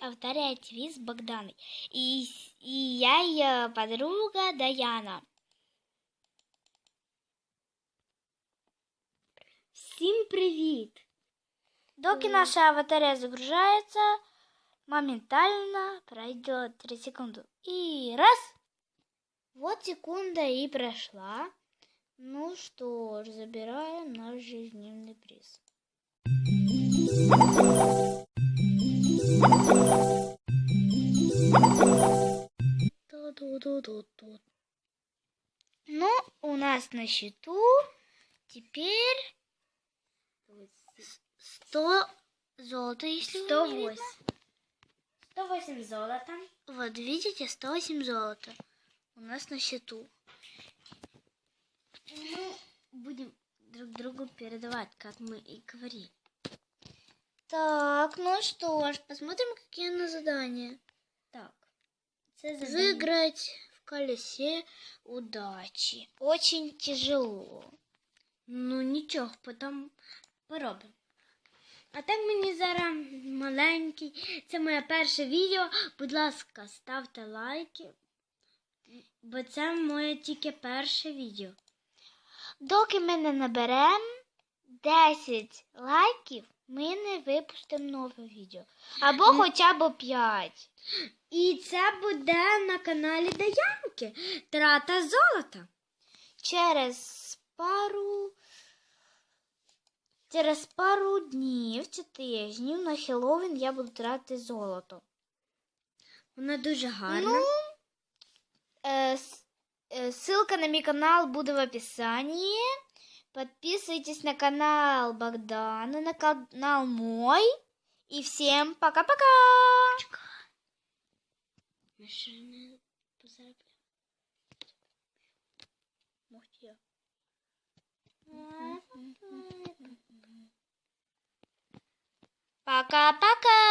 ТВ с Богданой. И, и я ее подруга Даяна. Всім привіт! Доки наша батарея загружается, моментально пройдет 3 секунды. И раз! Вот секунда и прошла. Ну что ж, забираем наш жизненный приз. Ну, у нас на счету теперь 100 золота, если вы не видно. 108 золота. Вот видите, 108 золота у нас на счету. Ну, будем друг другу передавать, как мы и говорили. Так, ну что ж, посмотрим, какие на задания. Так. Це задання. Выиграть в колесе удачи. Очень тяжело. Ну нічого, потім поробимо. А так мені зараз маленький. Це моє перше відео. Будь ласка, ставте лайки. Бо це моє тільки перше відео. Доки ми не наберемо 10 лайків, ми не випустимо нове відео. Або хоча б 5. І це буде на каналі Даянки. Трата золота. Через пару. Через пару днів чи тижнів на Хеллоуін я буду тратити золото. Вона дуже гарна. Ну, э, с- э, ссылка на мой канал будет в описании. Подписывайтесь на канал Богдана, на канал мой. И всем пока-пока! Может, я. Пока-пока!